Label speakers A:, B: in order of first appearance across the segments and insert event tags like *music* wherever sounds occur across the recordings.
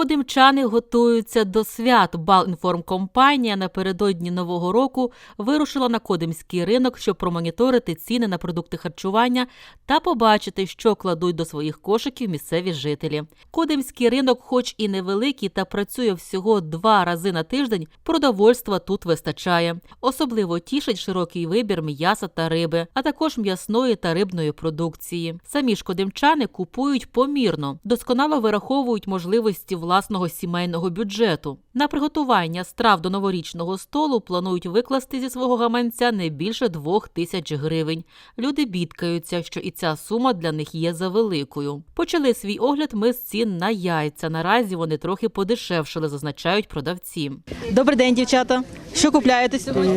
A: Кодимчани готуються до свят. Балінформкомпанія напередодні нового року вирушила на кодимський ринок, щоб промоніторити ціни на продукти харчування та побачити, що кладуть до своїх кошиків місцеві жителі. Кодимський ринок, хоч і невеликий, та працює всього два рази на тиждень. Продовольства тут вистачає. Особливо тішить широкий вибір м'яса та риби, а також м'ясної та рибної продукції. Самі ж кодимчани купують помірно, досконало вираховують можливості власного сімейного бюджету. На приготування страв до новорічного столу планують викласти зі свого гаманця не більше двох тисяч гривень. Люди бідкаються, що і ця сума для них є завеликою. Почали свій огляд ми з цін на яйця. Наразі вони трохи подешевшили, зазначають продавці.
B: Добрий день, дівчата. Що купляєте сьогодні?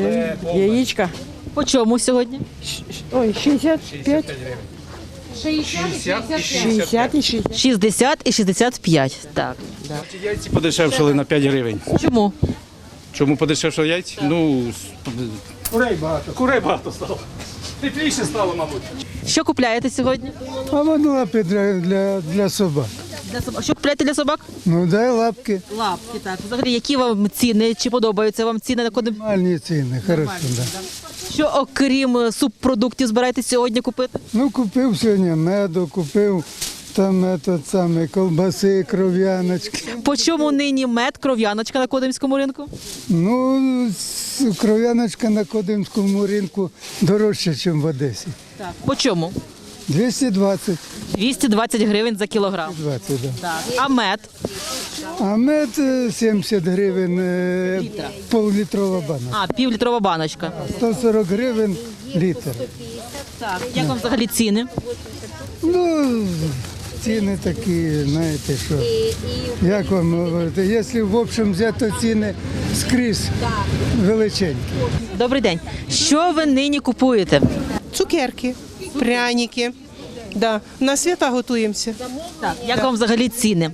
C: Яєчка.
B: По чому сьогодні?
C: Ой, 65. 60 і 60.
B: 60 і 65. Так.
D: Яйці подешевшили на 5 гривень.
B: Чому?
D: Чому подешевшили яйці? Ну, курей багато. Курей багато стало. Тепліше стало, мабуть.
B: Що купляєте сьогодні?
E: А вон лапи для, для, для собак.
B: Для собак. Що купляєте для собак?
E: Ну дай лапки.
B: Лапки, так. Взагалі, які вам ціни? Чи подобаються вам ціни на кодим?
E: Нормальні ціни, хорошо, да.
B: Що окрім е, субпродуктів збираєтесь сьогодні купити?
E: Ну купив сьогодні меду, купив там этот саме колбаси, кров'яночки.
B: По чому нині мед, кров'яночка на кодимському ринку?
E: Ну, кров'яночка на Кодимському ринку дорожча, ніж в Одесі.
B: Так. По чому?
E: 220.
B: 220 гривень за кілограм.
E: 20, да.
B: Так. А мед?
E: А мед е, 70 гривень, е, пол-літрова банка.
B: А, півлітрова баночка.
E: 140 гривень літр.
B: Так. Як вам взагалі ціни?
E: Ну, ціни такі, знаєте, що. Як вам говорити, якщо в общем взяти, то ціни скрізь величенькі.
B: Добрий день. Що ви нині купуєте?
F: Цукерки, пряники. Да. На свята готуємося.
B: Так. Як вам взагалі ціни?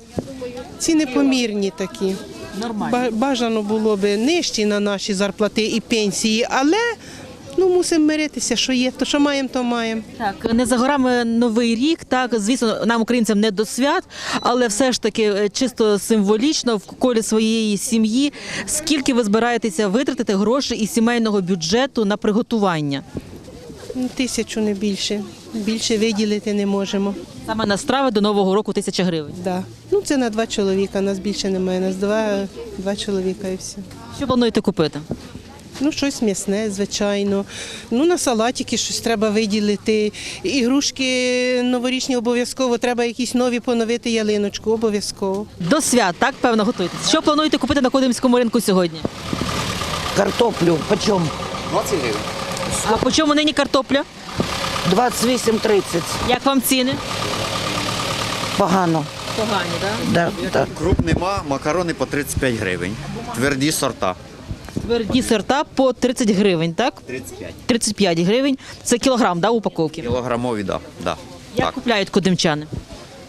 F: Ціни помірні такі.
B: Нормально.
F: Ба- Бажано було б нижчі на наші зарплати і пенсії, але ну, мусимо миритися, що є, то що маємо, то маємо.
B: Так, не за горами новий рік. Так, звісно, нам, українцям, не до свят, але все ж таки е, чисто символічно в колі своєї сім'ї. Скільки ви збираєтеся витратити грошей із сімейного бюджету на приготування?
F: Ну, Тисячу не більше. Більше виділити не можемо.
B: Саме на страви до нового року тисяча гривень.
F: Да. Ну, це на два чоловіка, нас більше немає. Нас два, два чоловіка і все.
B: Що плануєте купити?
F: Ну, щось м'ясне, звичайно. Ну, на салатики щось треба виділити. Ігрушки новорічні обов'язково. Треба якісь нові поновити ялиночку, обов'язково.
B: До свят, так певно, готуєтесь. Що плануєте купити на Кодимському ринку сьогодні?
G: Картоплю почем?
B: А по чому нині картопля?
G: 28-30.
B: Як вам ціни?
G: Погано.
B: Погані, так?
G: Да, так.
H: Круп нема, макарони по 35 гривень. Тверді сорта.
B: Тверді сорта по 30 гривень, так?
H: 35.
B: 35 гривень. Це кілограм, да, упаковки?
H: Кілограмові, да. да.
B: Як
H: Так.
B: купляють кодимчани?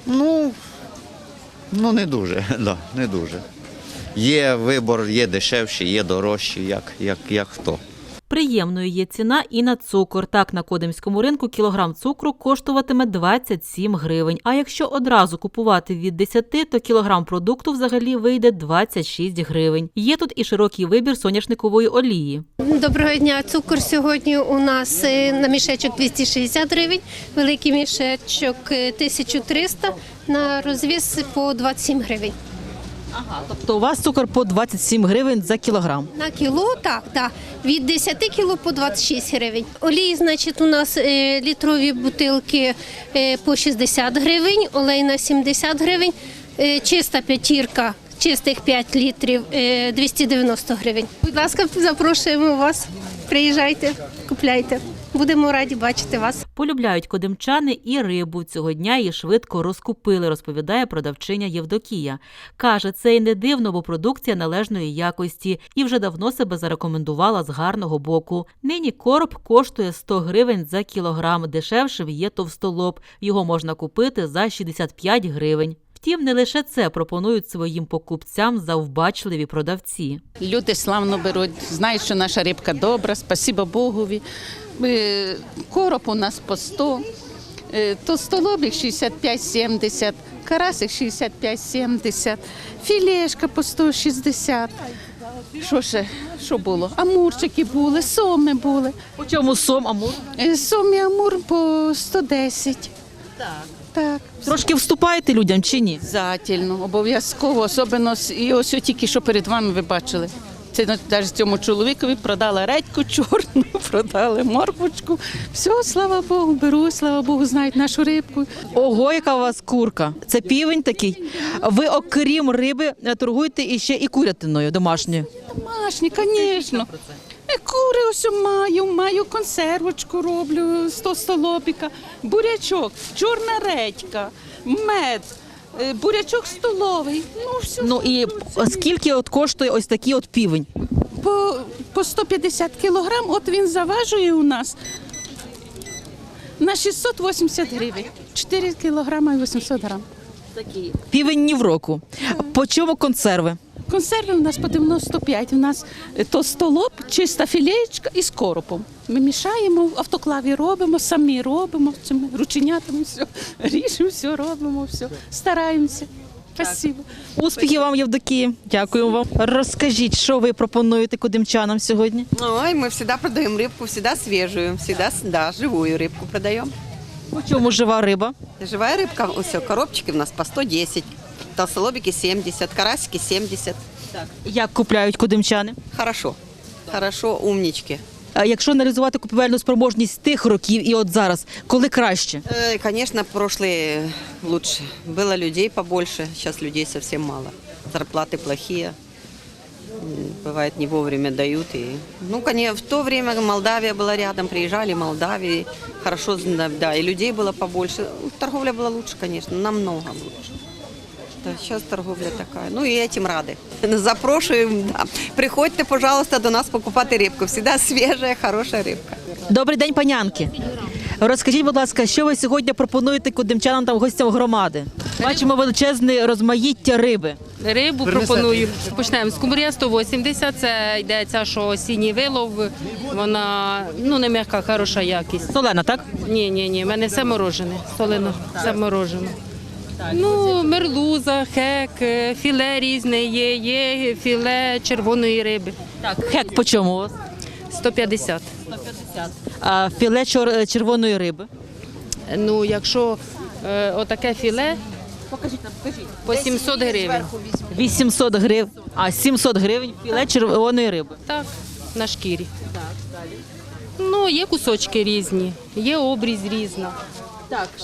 H: Ну, ну не дуже, *laughs* да, не дуже. Є вибор, є дешевші, є дорожчі, як, як, як хто.
A: Приємною є ціна і на цукор. Так, на Кодимському ринку кілограм цукру коштуватиме 27 гривень. А якщо одразу купувати від 10, то кілограм продукту взагалі вийде 26 гривень. Є тут і широкий вибір соняшникової олії.
I: Доброго дня. Цукор сьогодні у нас е, на мішечок 260 гривень, великий мішечок е, 1300, на розвіз по 27 гривень.
B: Ага, тобто у вас цукор по 27 гривень за кілограм.
I: На кіло, так, так. Від 10 кіло по 26 гривень. Олії, значить, у нас е, літрові бутилки е, по 60 гривень, олейна 70 гривень, е, чиста п'ятірка, чистих 5 літрів е, 290 гривень. Будь ласка, запрошуємо вас. Приїжджайте, купляйте. Будемо раді бачити вас.
A: Полюбляють кодимчани і рибу. Цього дня її швидко розкупили, розповідає продавчиня Євдокія. Каже, це й не дивно, бо продукція належної якості і вже давно себе зарекомендувала з гарного боку. Нині короб коштує 100 гривень за кілограм. Дешевшим є товстолоб. Його можна купити за 65 гривень. Втім, не лише це пропонують своїм покупцям завбачливі продавці.
J: Люди славно беруть, знають, що наша рибка добра, спасіба Богові. Е, Короб у нас по 100, Е, Толстолобик 65-70, карасик 65-70, філешка по 160. Що ще? Що було? Амурчики були, соми були.
K: По чому сом, амур?
J: Е, Сом і амур по 110. Так. Так.
K: Трошки вступаєте людям чи ні?
J: Обязательно, обов'язково, особливо і ось тільки що перед вами ви бачили. Це навіть цьому чоловікові продала редьку чорну, *laughs* продали морквочку. Все, слава Богу, беру, слава Богу, знають нашу рибку.
K: Ого, яка у вас курка. Це півень такий. Ви, окрім риби, е, торгуєте іще і курятиною домашньою.
J: Домашні, звісно. Е, Кури ось маю, маю консервочку роблю, 100 столопіка, бурячок, чорна редька, мед, бурячок столовий. Ну, все.
K: Ну і скільки от коштує ось такий от півень?
J: по, по 150 кілограм, от він заважує у нас на 680 гривень. 4 кілограма і 800 грам.
K: Півень ні в року. По чому консерви?
J: Консерви у нас по 95. У нас е, то столоб, чиста філеєчка і з коропом. Ми мішаємо, в автоклаві робимо, самі робимо, цими рученятами все, *laughs* ріжемо, все робимо, все, стараємося. Спасибо.
K: Успіхів вам, Євдокії. Дякую вам. Розкажіть, що ви пропонуєте кудимчанам сьогодні?
L: Ой, мы всегда продаем рыбку, всегда свежую, всегда, с- да, живую рыбку продаем.
K: По чому жива риба?
L: Живая рыбка, все, коробчики у нас по 110, толстолобики 70, карасики 70.
K: Як купляють кудимчани?
L: Хорошо, хорошо, умнички.
K: А Якщо аналізувати купівельну спроможність тих років і от зараз, коли краще?
L: Э, Конечно, прошлые лучше. Было людей побольше, сейчас людей совсем мало. Зарплаты плохие. М, Бывает, не вовремя дают. И... Ну, конечно, в то время Молдавия была рядом, приезжали Молдавии. Хорошо, зна- да, и людей было побольше. Торговля была лучше, конечно, намного лучше. Да, сейчас торговля такая. Ну и этим рады. *laughs* Запрошуємо, да. Приходьте, пожалуйста, до нас покупати рибку. Всегда свіжа, хороша рибка.
K: Добрий день, панянки. Розкажіть, будь ласка, що ви сьогодні пропонуєте кудимчанам та гостям громади? Бачимо величезне розмаїття риби.
M: Рибу пропоную. Почнемо з кумбрія 180, це йде ця, що осінній вилов. Вона ну не м'яка, хороша якість.
K: Солена, так?
M: Ні, ні, ні, в мене все морожене, солено, все морожене. Ну, мерлуза, хек, е, філе різне є, є філе червоної риби.
K: Так. Хек по чому у вас?
M: 150.
K: А філе чор- червоної риби.
M: Ну, якщо е, отаке філе, по 700 гривень.
K: 800 гривень, а 700 гривень філе червоної риби.
M: Так, на шкірі. Ну, є кусочки різні, є обріз різна.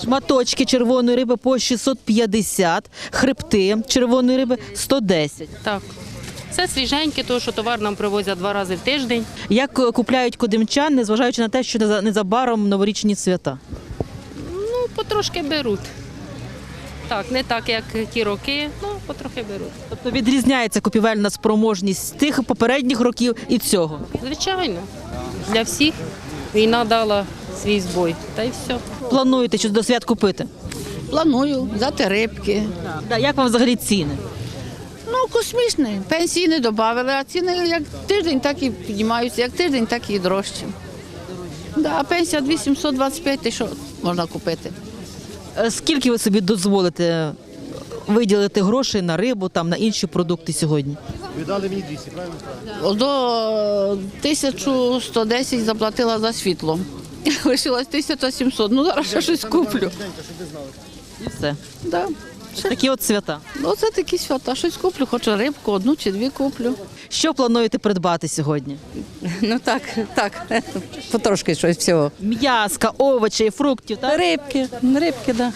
K: Шматочки червоної риби по 650, хребти червоної риби 110.
M: Так. Це свіженьке, тому що товар нам привозять два рази в тиждень.
K: Як е, купляють кудимчан, незважаючи на те, що неза- незабаром новорічні свята?
M: Ну, потрошки беруть. Так, не так, як ті роки, ну, потрохи беруть.
K: Тобто відрізняється купівельна спроможність тих попередніх років і цього.
M: Звичайно, для всіх війна дала свій збой. Та й все.
K: Плануєте щось до свят купити?
N: Планую взяти рибки.
K: Да, як вам взагалі ціни?
N: Ну, космічні. Пенсії не додали, а ціни як тиждень, так і піднімаються, як тиждень, так і дорожчі. Да, а пенсія 2725, ти що можна купити?
K: Е, Скільки ви собі дозволите виділити грошей на рибу, там на інші продукти сьогодні? Віддали мені 200, правильно?
N: До 1110 заплатила за світло. *laughs* Лишилось 1700. Ну, зараз ще щось куплю.
K: І все.
N: Да.
K: Такі от свята.
N: Ну, це такі свята. Щось куплю, хочу рибку, одну чи дві куплю.
K: Що плануєте придбати сьогодні?
B: Ну так, так, потрошки щось всього.
K: М'яска, овочі, фруктів. Так?
B: Рибки, рибки, да.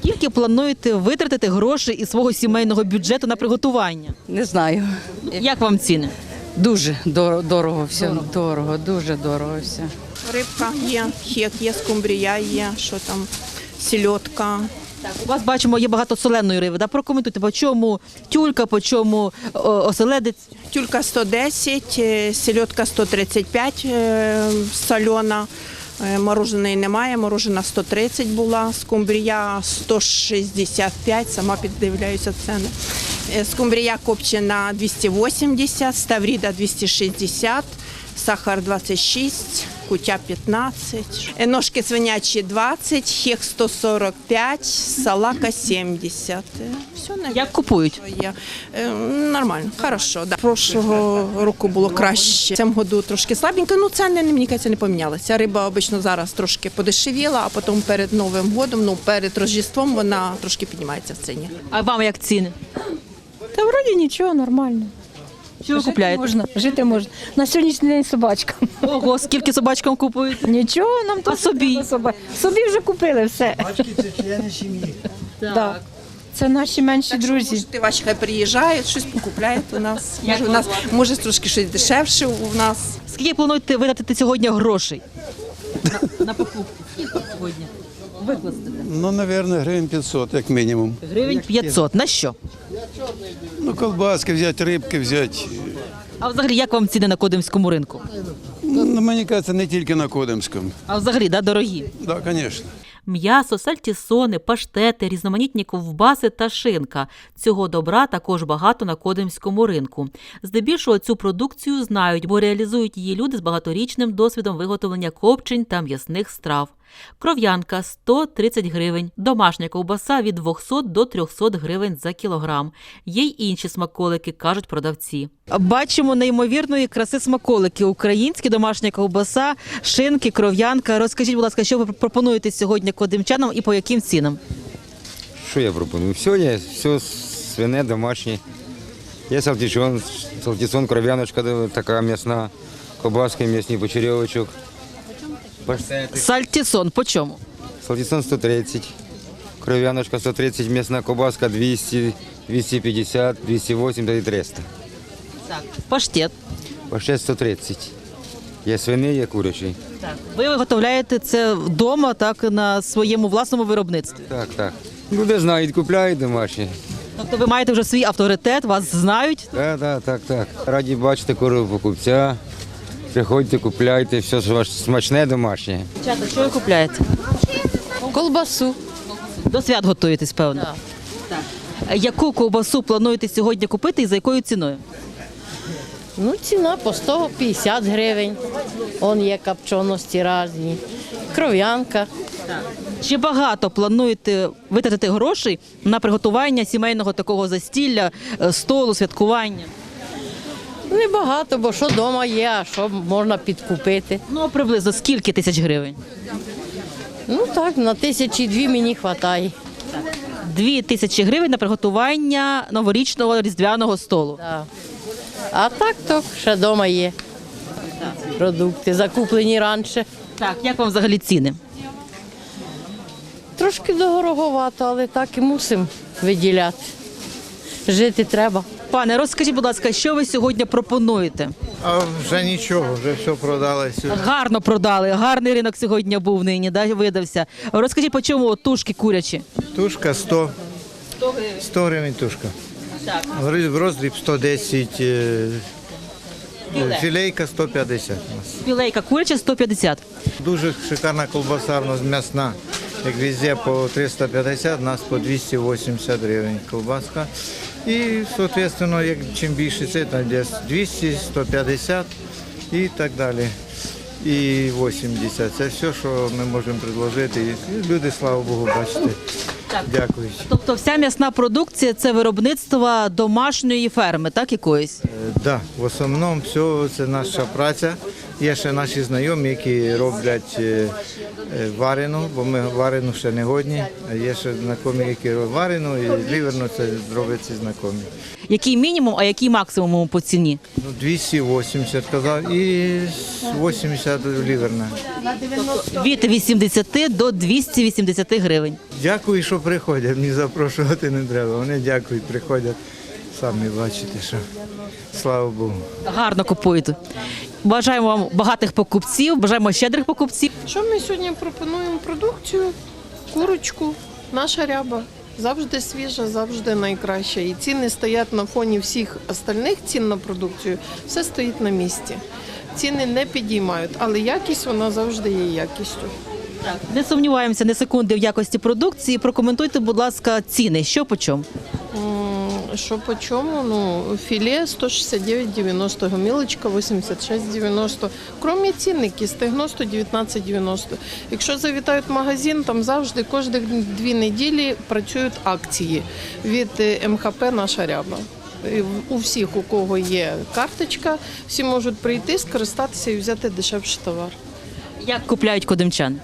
K: Скільки плануєте витратити грошей із свого сімейного бюджету на приготування?
B: Не знаю.
K: Як вам ціни?
B: Дуже дорого, дорого все. Дорого. дуже дорого все.
O: Рибка є, хек є, скумбрія є, що там, сільотка.
K: У вас бачимо, є багато соленої риби. Да? Прокоментуйте, по чому тюлька, по чому оселедець.
O: Тюлька 110, е, сільотка 135 е, сольона. Е, Мороженої немає, морожена 130 була, скумбрія 165, сама піддивляюся ціни. Скумбрія копчена 280, ставріда 260, сахар 26, кутя 15, е, ножки свинячі 20, хек 145, салака 70. Е, Все на
B: Як купують?
O: Е, Нормально, хорошо. Да. Прошлого року було краще. В цьому году трошки слабенько. Ну ціни мені кажеться, не помінялися. Риба обично зараз трошки подешевіла, а потім перед Новим годом, ну перед Рождеством вона трошки піднімається в ціні.
B: А вам як ціни?
K: Та вроді нічого, нормально.
B: Що ви купляєте?
K: Можна, жити можна. На сьогоднішній день собачка.
B: Ого, скільки собачкам купують?
K: Нічого, нам
B: А
K: тут
B: собі?
K: Собі вже купили все.
E: Бачки це члени сім'ї.
K: Так. Це наші менші
O: Так що
K: друзі.
O: можете, ваші хай приїжджають, щось покупляють у нас. Може, у нас може трошки щось дешевше у нас.
B: Скільки плануєте витратити сьогодні грошей? На, на покупки. Скільки сьогодні? Викласти.
P: Ну, мабуть, гривень 500, як мінімум.
B: Гривень 500. На що?
P: Ну, колбаски взяти, рибки взяти.
B: А взагалі, як вам ціни на Кодимському ринку?
P: Ну, мені кажеться, не тільки на Кодимському.
B: А взагалі, да, дорогі?
P: Так, да, звісно.
A: М'ясо, сальтісони, паштети, різноманітні ковбаси та шинка. Цього добра також багато на Кодимському ринку. Здебільшого цю продукцію знають, бо реалізують її люди з багаторічним досвідом виготовлення копчень та м'ясних страв. Кров'янка 130 гривень, домашня ковбаса від 200 до 300 гривень за кілограм. Є й інші смаколики, кажуть продавці.
B: Бачимо неймовірної краси смаколики. Українські домашня ковбаса, шинки, кров'янка. Розкажіть, будь ласка, що ви пропонуєте сьогодні кодимчанам і по яким цінам?
Q: Що я пропоную? Все є, все свине, домашнє. Є салтичон, салтисон, кров'яночка така м'ясна, кобаски м'ясні, почерьовочок.
B: Сальтісон, по чому?
Q: Салтисон 130, кров'яночка 130, м'ясна кобаска 200, 250, 280 і 300.
B: Паштет.
Q: Паштет 130. Є свиний, є курячий.
B: Ви виготовляєте це вдома, так на своєму власному виробництві.
Q: Так, так. Люди знають, купляють домашні.
B: Тобто ви маєте вже свій авторитет, вас знають.
Q: Так, так, так, так. Раді бачити корову покупця. Приходьте, купляйте, все ж ваше смачне домашнє.
B: Дівчата, що ви купляєте?
R: Колбасу.
B: До свят готуєтесь, певно. Так. Яку ковбасу плануєте сьогодні купити і за якою ціною?
K: Ну, ціна по 150 гривень. Он є копченості різні. Кров'янка.
B: Чи багато плануєте витратити грошей на приготування сімейного такого застілля, е, столу, святкування?
K: Небагато, бо що вдома є, а що можна підкупити.
B: Ну, приблизно скільки тисяч гривень?
K: Ну так, на тисячі дві мені вистачає.
B: Дві тисячі гривень на приготування новорічного різдвяного столу.
K: Да. А так то ще вдома є. Продукти закуплені раніше.
B: Так, як вам взагалі ціни?
K: Трошки дороговато, але так і мусимо виділяти. Жити треба.
B: Пане, розкажіть, будь ласка, що ви сьогодні пропонуєте?
S: А вже нічого, вже все продалося.
B: Гарно продали, гарний ринок сьогодні був нині, да, видався. Розкажіть, по чому от тушки курячі?
S: Тушка 100. 100 гривень тушка. В роздріб 110, е, філейка 150 у нас.
B: Філейка куряча 150.
S: Дуже шикарна колбаса, у нас м'ясна. Як везде по 350, у нас по 280 гривень колбаска. І, соответственно, як чим більше це, там десь 200, 150 і так далі. І 80. Це все, що ми можемо предложити. І люди, слава Богу, бачите. Дякую.
B: Тобто вся м'ясна продукція це виробництво домашньої ферми, так якоїсь?
S: Так, да, в основному все це наша праця. Є ще наші знайомі, які роблять е, е, варену, бо ми варену ще не годні. Є ще знайомі, які роблять варену, і ліверну це роблять ці знайомі.
B: Який мінімум, а який максимум по ціні?
S: Ну, 280 казав і 80 ліверна.
B: Від 80 до 280 гривень.
S: Дякую, що приходять. Мені запрошувати не треба. Вони дякують, приходять. Самі бачите, що слава Богу.
B: Гарно купуєте. Бажаємо вам багатих покупців, бажаємо щедрих покупців.
T: Що ми сьогодні пропонуємо? Продукцію, курочку, наша ряба. Завжди свіжа, завжди найкраща. І ціни стоять на фоні всіх остальних цін на продукцію. Все стоїть на місці. Ціни не підіймають, але якість вона завжди є якістю.
B: Не сумніваємося не секунди в якості продукції. Прокоментуйте, будь ласка, ціни. Що по чому?
T: Що по чому? Ну, філе 169,90, гомілочка 86,90. Крім цінники, стегно 119,90. Якщо завітають в магазин, там завжди кожні дві неділі працюють акції від е, МХП «Наша ряба». У всіх, у кого є карточка, всі можуть прийти, скористатися і взяти дешевший товар.
B: Як купляють кодимчани?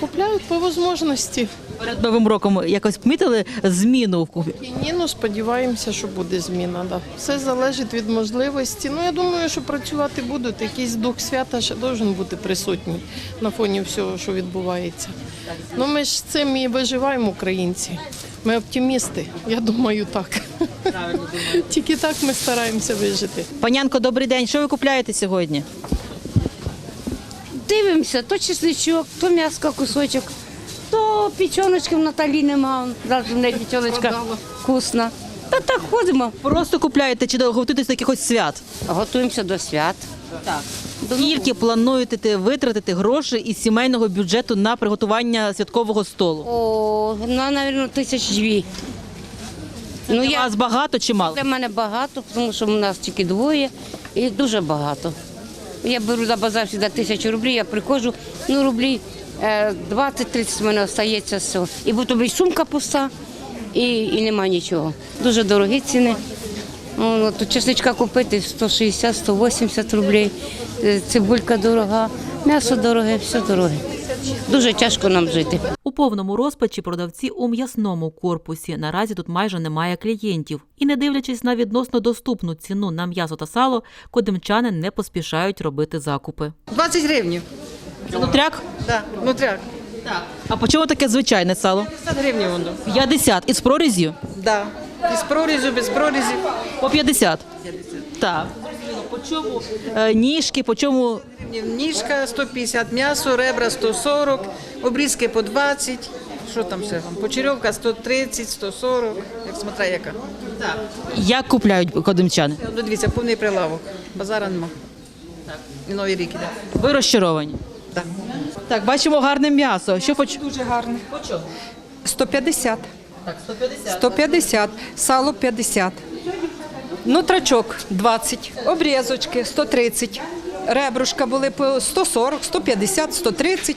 T: Купляють по можливості.
B: Перед новим роком якось помітили зміну в купі?
T: Ні, ну сподіваємося, що буде зміна. Да. Все залежить від можливості. Ну я думаю, що працювати будуть. Якийсь дух свята ще должен бути присутній на фоні всього, що відбувається. Ну ми ж з цим і виживаємо, українці. Ми оптимісти. Я думаю, так. *laughs* Тільки так ми стараємося вижити.
B: Панянко, добрий день. Що ви купляєте сьогодні?
U: Дивимося, то чесничок, то м'яско кусочок, печоночки в Наталі нема, навіть в неї печоночка вкусна. Та так ходимо.
B: Просто купляєте чи готуєтесь до якихось свят?
U: Готуємося до свят.
B: Так. Скільки плануєте те витратити грошей із сімейного бюджету на приготування святкового столу?
U: О, ну, мабуть, тисяч дві.
B: Ну, для вас багато чи мало?
U: Для мене багато, тому що в нас тільки двоє і дуже багато. Я беру за базар завжди тисячу рублів, я приходжу, ну рублі 20-30 в мене остається все. І бо тобі сумка пуста, і, і нема нічого. Дуже дорогі ціни. О, Тут чесничка купити 160-180 рублів, Е, цибулька дорога, м'ясо дороге, все дороге. Дуже тяжко нам жити.
A: У повному розпачі продавці у м'ясному корпусі. Наразі тут майже немає клієнтів. І не дивлячись на відносно доступну ціну на м'ясо та сало, кодимчани не поспішають робити закупи.
V: 20 гривень.
B: Це нутряк?
V: Да, нутряк.
B: А по чому таке звичайне сало?
V: 50 гривень воно.
B: 50. Із прорізю?
V: Да. Із прорізу, без прорізі.
B: По 50? Так. По чому е, ніжки, по чому
V: Ніжка 150, м'ясо, ребра 140, обрізки по 20. Що там ще? Почерьовка 130, 140, як смотря яка. Так.
B: як купляють кодимчани?
V: Ну, дивіться, повний прилавок. Базара нема. Так. І новий рік іде.
B: Ви розчаровані?
V: Так.
B: Так, бачимо гарне м'ясо. Що поч...
W: Дуже гарне.
B: По
W: 150.
B: Так, 150.
W: 150. Сало 50. Нутрачок 20. Обрізочки 130. Ребрушка були по 140, 150, 130.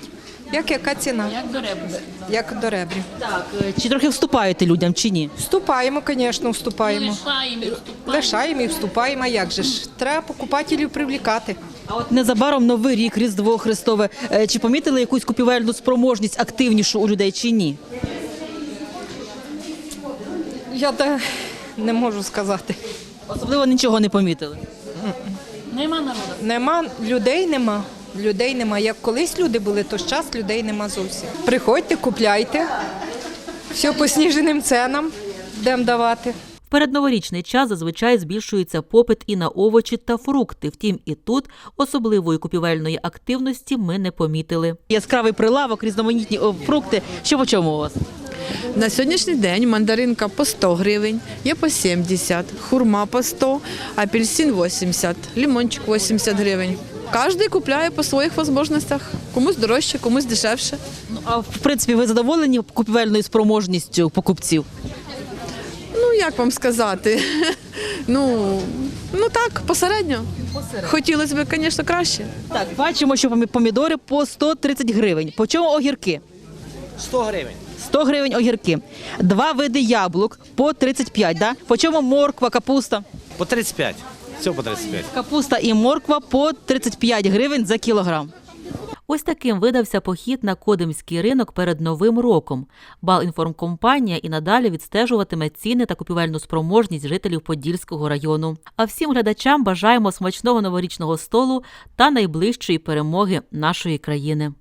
W: Як яка ціна?
B: Як до ребра.
W: Як до ребрів.
B: Так, е, чи трохи вступаєте людям, чи ні?
W: Вступаємо, звісно, вступаємо.
B: Лишаємо і
W: Лишаємо і вступаємо. А як же ж? Треба покупателів привлікати.
B: А от незабаром Новий рік, Різдво Христове. Е, Чи помітили якусь купівельну спроможність активнішу у людей чи ні?
W: Я да, не можу сказати.
B: Особливо нічого не помітили.
W: Нема народу. Нема людей, нема. Людей нема. Як колись люди були, то зараз людей нема зовсім. Приходьте, купляйте. Все по сніженим ценам будемо давати.
A: Передноворічний час зазвичай збільшується попит і на овочі та фрукти. Втім, і тут особливої купівельної активності ми не помітили.
B: Яскравий прилавок, різноманітні фрукти. Що по чому у вас?
X: На сьогоднішній день мандаринка по 100 гривень, є по 70, хурма по 100, апельсин 80, лимончик 80 гривень. Кожен купляє по своїх можливостях. Комусь дорожче, комусь дешевше.
B: Ну, а в принципі, ви задоволені купівельною спроможністю покупців?
X: Ну, як вам сказати? *laughs* Ну, ну так, посередньо. Хотілося б, звісно, краще.
B: Так, бачимо, що помі- помідори по 130 гривень. По чому огірки?
Y: 100 гривень.
B: 100 гривень огірки. Два види яблук по 35, да? По чому морква, капуста?
Y: По 35. Все по 35.
B: Капуста і морква по 35 гривень за кілограм.
A: Ось таким видався похід на Кодимський ринок перед Новим роком. Балінформкомпанія і надалі відстежуватиме ціни та купівельну спроможність жителів Подільського району. А всім глядачам бажаємо смачного новорічного столу та найближчої перемоги нашої країни.